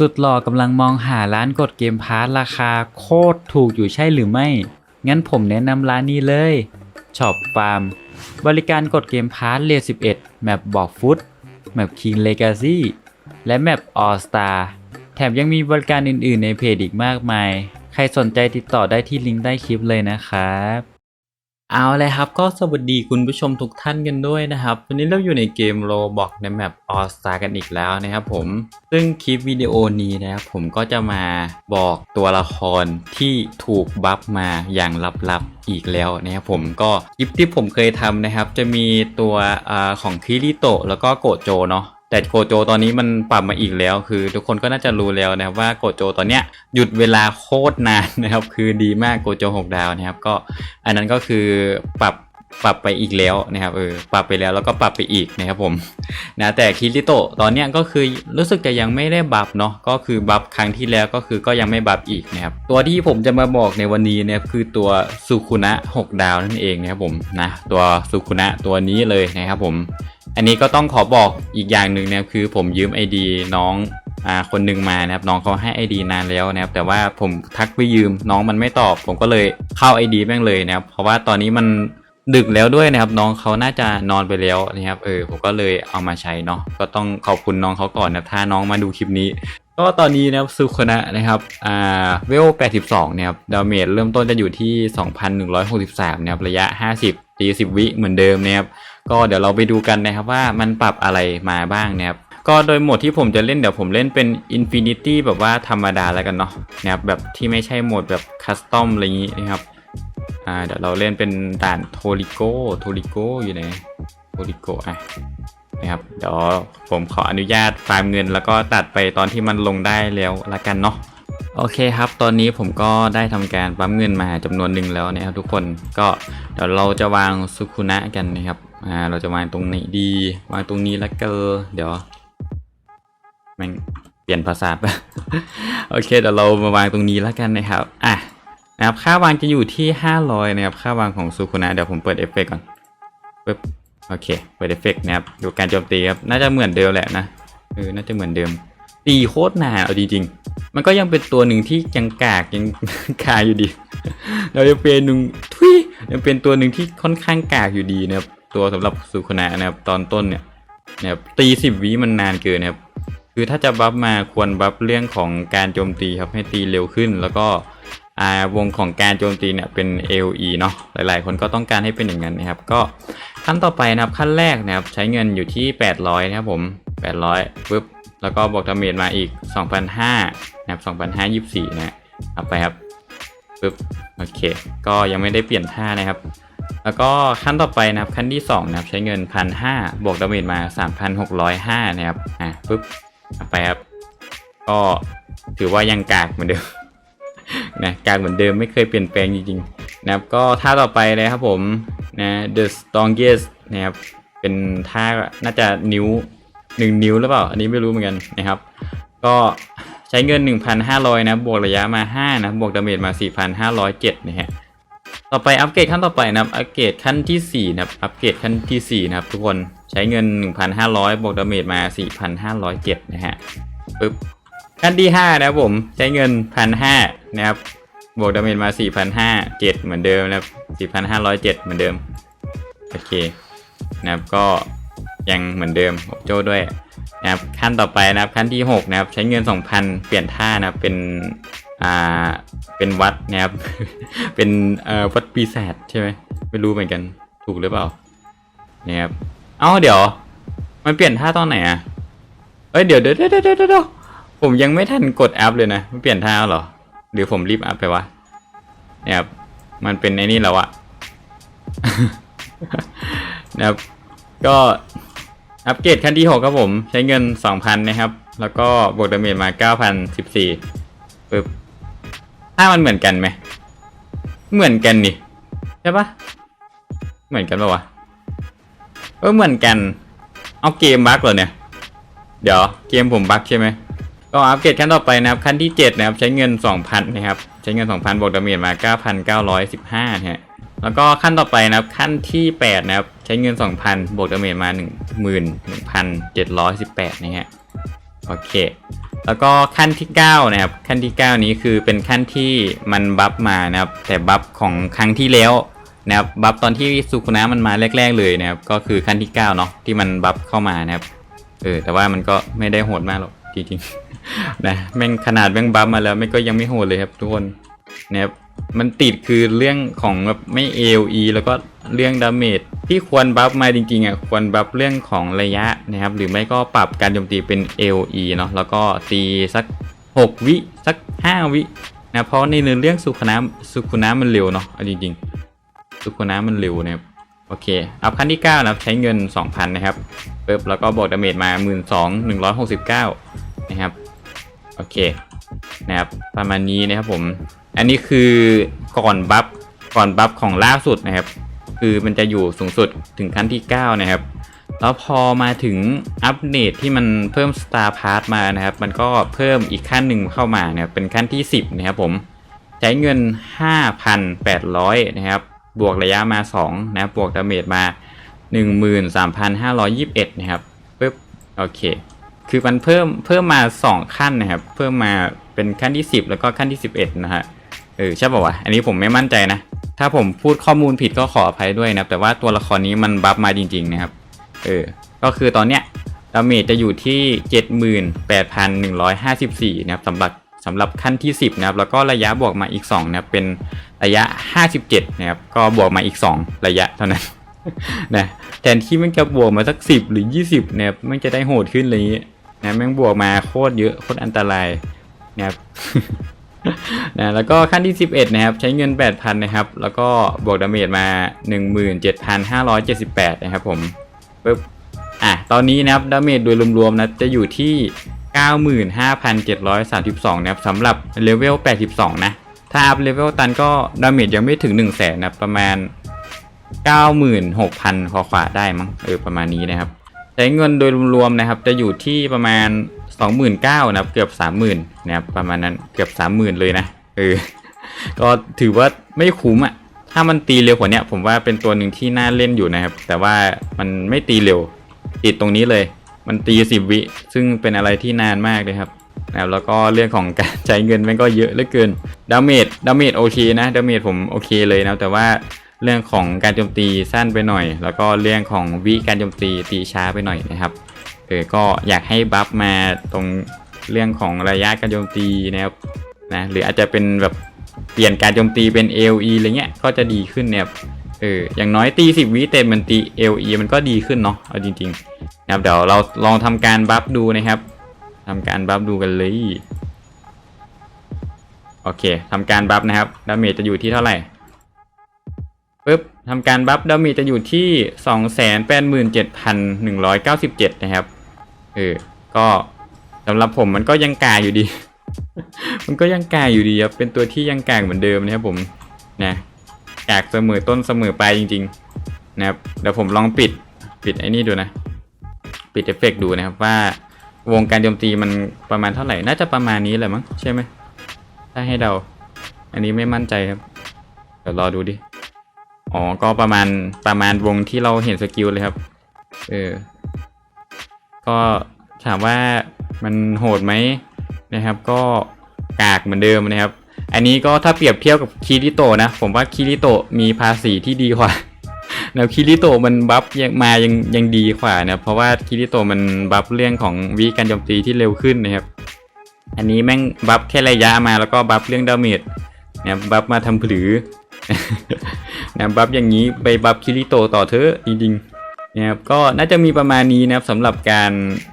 สุดหล่อกำลังมองหาร้านกดเกมพาร์ทราคาโคตรถูกอยู่ใช่หรือไม่ งั้นผมแนะนำร้านนี้เลยช็อปฟาร์มบริการกดเกมพาร์ทเล11แมปบอกฟุตแมปคิงเลกาซี่และแมปออสตาแถมยังมีบริการอื่นๆในเพจอีกมากมาย ใครสนใจติดต่อได้ที่ลิงก์ใต้คลิปเลยนะครับ เอาเลยครับก็สวัสดีคุณผู้ชมทุกท่านกันด้วยนะครับ วันนี้เราอยู่ในเกมโ b บอกในแมป All Star กันอีกแล้วนะครับผม ซึ่งคลิปวิดีโอนี้นะครับผมก็จะมาบอกตัวละครที่ถูกบัฟมาอย่างลับๆอีกแล้วนะครับผมก็คลิปที่ผมเคยทำนะครับ จะมีตัวอของคิริโตะแล้วก็โกโจเนาะ แต่โกโจตอนนี้มันปรับมาอีกแล้ว คือทุกคนก็น่าจะรู้แล้วนะครับว่าโกโจตอนเนี้ยหยุดเวลาโคตรนานนะครับ คือดีมากโกโจ6ดาวนะครับ ก็อันนั้นก็คือปรับปรับไปอีกแล้วนะครับเออปรับไปแล้วแล้วก็ปรับไปอีกนะครับผมนะแต่คิริโตะตอนเนี้ยก็คือรู้สึกจะยังไม่ได้บัฟเนาะก็คือบัฟครั้งที่แล้วก็คือก็ยังไม่บัฟอีกนะครับตัวที่ผมจะมาบอกในวันนี้เนี่ยคือตัวสุคุนะ6ดาวนั่นเองนะครับผมนะตัวสุคุนะตัวนี้เลยนะครับผม อันนี้ก็ต้องขอบอกอีกอย่างหนึ่งนะครับคือผมยืม ID น้องอ่าคนหนึ่งมานะครับน้องเขาให้ ID นานแล้วนะครับแต่ว่าผมทักไปยืมน้องมันไม่ตอบ ผมก็เลยเข้า ID แม่งเลยนะครับเพราะว่าตอนนี้มันดึกแล้วด้วยนะครับน้องเขาน่าจะนอนไปแล้วนะครับเออผมก็เลยเอามาใช้เนาะก็ต้องขอบคุณน้องเขาก่อนนะถ้าน้องมาดูคลิปนี้ ก็ตอนนี้นะครับซูคนะนะครับอ่าเวล 82นะครับดาเมจเริ่มต้นจะอยู่ที่ 2,163นะครับระยะ 50ตี10 วิเหมือนเดิมนะครับ ก็เดี๋ยวเราไปดูกันนะครับว่ามันปรับอะไรมาบ้างนะครับก็โดยโหมดที่ผมจะเล่นเดี๋ยวผมเล่นเป็น Infinity แบบว่าธรรมดาแล้วกันเนาะนะครับแบบที่ไม่ใช่โหมดแบบคัสตอมอะไรอย่างนี้นะครับอ่าเดี๋ยวเราเล่นเป็นด่านโทริโกโทริโกอยู่ไหนโทริโกอะนะครับเดี๋ยวผมขออนุญาตฟาร์มเงิน แล้วก็ตัดไปตอนที่มันลงได้แล้วละกันเนาะโอเคครับ ตอนนี้ผมก็ได้ทำการปั๊มเงินมาจำนวนหนึ่งแล้วนะครับทุกคนก็เดี๋ยวเราจะวางสุคุนะกันนะครับ อ่าเราจะวางตรงไหนดีวางตรงนี้แล้วก็เดี๋ยวม่งเปลี่ยนภาษาไปโอเคเดี๋ยวเรามาวางตรงนี้แล้วกันนะครับอะนะครับค่าวางจะอยู่ที่ 500นะครับค่าวางของสุคุนะเดี๋ยวผมเปิดเอฟเฟกต์ก่อนปึ๊บโอเคเปิดเอฟเฟกต์นะครับดูการโจมตีครับน่าจะเหมือนเดิมแหละนะเออน่าจะเหมือนเดิมตีโคตรนานเอาจริงๆ มันก็ยังเป็นตัวหนึ่งที่ยังกากยังกาอยู่ดี เราจะเป็นหนึ่งทุยยังเป็นตัวหนึ่งที่ค่อนข้างกากอยู่ดีนะครับ ตัวสำหรับสุคนะนะครับตอนต้นเนี่ยนะครับตีสิบวิมันนานเกินนะครับคือถ้าจะบัฟมาควรบัฟเรื่องของการโจมตีครับให้ตีเร็วขึ้น แล้วก็วงของการโจมตีเนี่ยเป็น AOE เนาะหลาย ๆ คนก็ต้องการให้เป็นอย่างนั้นนะครับ ก็ขั้นต่อไปนะครับขั้นแรกนะครับใช้เงินอยู่ที่ 800นะครับผม 800ปึ๊บแล้วก็บวกดาเมจมาอีก 2,500นะครับ2,524นะเอาไปครับปึ๊บโอเค ก็ยังไม่ได้เปลี่ยนท่านะครับ แล้วก็ขั้นต่อไปนะครับขั้นที่2นะครับใช้เงิน1,500บวกดาเมจมา 3,605นะครับอะปึ๊บไปครับก็ถือว่ายังกากเหมือนเดิมนะกากเหมือนเดิมไม่เคยเปลี่ยนแปลงจริงๆนะครับก็ท่าต่อไปเลยครับผมนะ the strongest นะครับเป็นท่าน่าจะนิ้วหนึ่งนิ้วหรือเปล่า อันนี้ไม่รู้เหมือนกันนะครับ ก็ใช้เงิน 1,500 นะบวกระยะมา 5 นะบวกดาเมจมา 4,507นะฮะ ต่อไปอัปเกรดขั้นต่อไปนะครับ อัปเกรดขั้นที่4นะครับ อัปเกรดขั้นที่4นะครับทุกคน ใช้เงิน 1,500 บวกดาเมจมา 4,507 นะฮะ ปึ๊บ ขั้นที่ 5 นะครับผม ใช้เงิน 1,500 นะครับ บวกดาเมจมา 4,507 เหมือนเดิมนะครับ 4,507 เหมือนเดิม โอเค นะครับ ก็ยังเหมือนเดิมโจ้ด้วย นะครับขั้นต่อไปนะครับขั้นที่6นะครับใช้เงิน 2,000 เปลี่ยนท่านะครับเป็นอ่าเป็นวัดนะครับ เป็นเอ่อวัดปีศาจใช่ไหมไม่รู้เหมือนกันถูกหรือเปล่านะครับเอ้าเดี๋ยว มันเปลี่ยนท่าตอนไหนอะเอ้ยเดี๋ยวเดี๋ยวเดี๋ยวเดี๋ยวเดี๋ยวผมยังไม่ทันกดแอัพเลยนะมันเปลี่ยนท่าเหรอหรือผมรีบอัพไปวะนี่ยครับมันเป็นไอ้นี่แล้วอะนะครับก็ อัปเกรดขั้นที่ 6 ครับผม ใช้เงิน 2,000 นะครับ แล้วก็บวกดาเมจมา 9,014ปึ๊บถ้ามันเหมือนกันไหม เหมือนกันนี่ ใช่ปะเหมือนกันปะวะ เออเหมือนกัน เอาเกมบั๊กเหรอเนี่ย เดี๋ยวเกมผมบั๊กใช่ไหมก็อัปเกรดขั้นต่อไปนะครับ ขั้นที่ 7 นะครับ ใช้เงิน 2,000 นะครับ ใช้เงิน 2,000 บวกดาเมจมา 9,915นะฮะแล้วก็ขั้นต่อไปนะครับ ขั้นที่ 8 นะครับ ช้เงิน 2,000 บวกดาเมจมา 11,718 นะฮะ โอเค แล้วก็ขั้นที่ 9 นะครับ ขั้นที่ 9 นี้คือเป็นขั้นที่มันบัฟมานะครับ แต่บัฟของครั้งที่แล้วนะครับ บัฟตอนที่สุคุนะมันมาแรก ๆ เลยนะครับ ก็คือขั้นที่ 9 เนาะที่มันบัฟเข้ามานะครับ เออ แต่ว่ามันก็ไม่ได้โหดมากหรอกจริงๆ นะ แม่งขนาดแม่งบัฟมาแล้วไม่ก็ยังไม่โหดเลยครับทุกคน นะครับ มันติดคือเรื่องของแบบไม่ AOE แล้วก็เรื่องดาเมจ ที่ควรบัฟมาจริงๆอะควรบัฟเรื่องของระยะนะครับ หรือไม่ก็ปรับการโจมตีเป็น AOE เนาะแล้วก็ตีสัก 6 วิสัก 5 วินะเพราะในเรื่องสุขนะสุขุนะมันเร็วเนาะเอาจริงๆ สุขุนะมันเร็วนะครับโอเคอัพขั้นที่ 9 นะครับใช้เงิน 2,000 นะครับปึ๊บแล้วก็บวกดาเมจมา 12,169 นะครับ โอเคนะครับประมาณนี้นะครับผม อันนี้คือก่อนบัฟก่อนบัฟของล่าสุดนะครับ คือมันจะอยู่สูงสุดถึงขั้นที่ 9 นะครับ แล้วพอมาถึงอัปเดตที่มันเพิ่ม Star Pass มานะครับ มันก็เพิ่มอีกขั้นหนึ่งเข้ามาเนะครับเป็นขั้นที่ 10 นะครับผม ใช้เงิน 5,800 นะครับ บวกระยะมา 2 นะบบวกดาเมจมา 13,521 นะครับปึ๊บโอเค คือมันเพิ่มเพิ่มมา 2 ขั้นนะครับ เพิ่มมาเป็นขั้นที่ 10 แล้วก็ขั้นที่ 11 นะฮะเออใช่ป่าวะ อันนี้ผมไม่มั่นใจนะ ถ้าผมพูดข้อมูลผิดก็ขออภัยด้วยนะครับแต่ว่าตัวละครนี้มันบัฟมาจริง ๆ นะครับ เออ ก็คือตอนเนี้ยดาเมจจะอยู่ที่ 78,154 นะครับสำหรับสำหรับขั้นที่ 10 นะครับ แล้วก็ระยะบวกมาอีก 2 นะครับ เป็นระยะ 57 นะครับ ก็บวกมาอีก 2 ระยะเท่านั้นนะแทนที่มันจะบวกมาสัก 10 หรือ 20 นะครับมันจะได้โหดขึ้นเลยางนี้นะแม่งบวกมาโคตรเยอะโคตรอันตรายนะครับ นะแล้วก็ขั้นที่ 11 นะครับ ใช้เงิน 8,000 นะครับ แล้วก็บวกดาเมจมา 17,578 นะครับผมปึ๊บอะตอนนี้นะครับดาเมจโดยรวมๆนะจะอยู่ที่ 95,732 นะครับสำหรับเลเวล 82 นะ ถ้าอัพเลเวลตันก็ดาเมจยังไม่ถึง 1 0 0 0 0แสนนะประมาณ 96,000ขอขวาได้มั้งเออประมาณนี้นะครับ ใช้เงินโดยรวมๆนะครับจะอยู่ที่ประมาณ 29,000นะครับเกือบ 30,000นะครับประมาณนั้นเกือบ 30,000 เลยนะเออก็ถือว่าไม่คุ้มอะถ้ามันตีเร็วกว่านี้ผมว่าเป็นตัวหนึ่งที่น่าเล่นอยู่นะครับ แต่ว่ามันไม่ตีเร็วติดตรงนี้เลย มันตีสิบวิ ซึ่งเป็นอะไรที่นานมากเลยครับนะแล้วก็เรื่องของการใช้เงินมันก็เยอะเหลือเกินดาเมจดาเมจโอเคนะดาเมจผมโอเคเลยนะแต่ว่าเรื่องของการโจมตีสั้นไปหน่อย แล้วก็เรื่องของวิการโจมตีตีช้าไปหน่อยนะครับ เออก็อยากให้บัฟมาตรงเรื่องของระยะการโจมตีนะครับนะหรืออาจจะเป็นแบบเปลี่ยนการโจมตีเป็น AOE อะไรเงี้ยก็จะดีขึ้นเนี่ยเอออย่างน้อยตีสิบวิเต็มมันตี LE มันก็ดีขึ้นเนาะเอาจริงๆนะครับเดี๋ยวเราลองทำการบัฟดูนะครับทำการบัฟดูกันเลยโอเคทำการบัฟนะครับดาเมจจะอยู่ที่เท่าไหร่ปึ๊บทำการบัฟดาเมจจะอยู่ที่ 287,197 นะครับ เออ ก็สำหรับผมมันก็ยังกาอยู่ดี มันก็ยังกาอยู่ดีครับ เป็นตัวที่ยังกาเหมือนเดิมนะครับผม นะกากเสมอต้นเสมอปลายจริง ๆ นะครับ เดี๋ยวผมลองปิด ปิดไอ้นี่ดูนะ ปิดเอฟเฟกต์ดูนะครับว่าวงการโจมตีมันประมาณเท่าไหร่ น่าจะประมาณนี้แหละมั้งใช่ไหม ถ้าให้เดา อันนี้ไม่มั่นใจครับ เดี๋ยวรอดูดิ อ๋อ ก็ประมาณประมาณวงที่เราเห็นสกิลเลยครับ เออ ก็ถามว่ามันโหดไหมนะครับ ก็กากเหมือนเดิมนะครับ อันนี้ก็ถ้าเปรียบเทียบกับคิริโตะนะ ผมว่าคิริโตะมีภาษีที่ดีกว่าแล้วคิริโตะมันบัฟยังมายังยังดีกว่านะเพราะว่าคิริโตะมันบัฟเรื่องของวิการโจมตีที่เร็วขึ้นนะครับ อันนี้แม่งบัฟแค่ระยะมาแล้วก็บัฟเรื่องดาเมจนะบัฟมาทำผือนะบัฟอย่างนี้ไปบัฟคิริโตต่อเถอจริงๆ นะครับก็น่าจะมีประมาณนี้นะครับสำหรับการ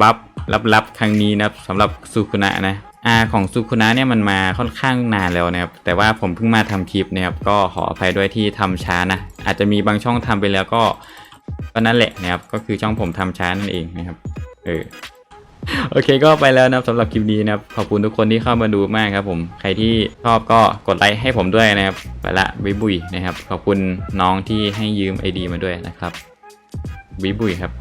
บัฟลับๆครั้งนี้นะครับสำหรับสุคุนะนะอาของสุคุนะเนี่ยมันมาค่อนข้างนานแล้วนะครับแต่ว่าผมเพิ่งมาทำคลิปนะครับก็ขออภัยด้วยที่ทำช้านะอาจจะมีบางช่องทำไปแล้วก็ก็นั่นแหละนะครับก็คือช่องผมทำช้านั่นเองนะครับเออโอเคก็ไปแล้วนะครับสำหรับคลิปนี้นะครับขอบคุณทุกคนที่เข้ามาดูมากครับผมใครที่ชอบก็กดไลค์ให้ผมด้วยนะครับไปละวิบุยนะครับขอบคุณน้องที่ให้ยืมไอดีมาด้วยนะครับ วิบุยครับ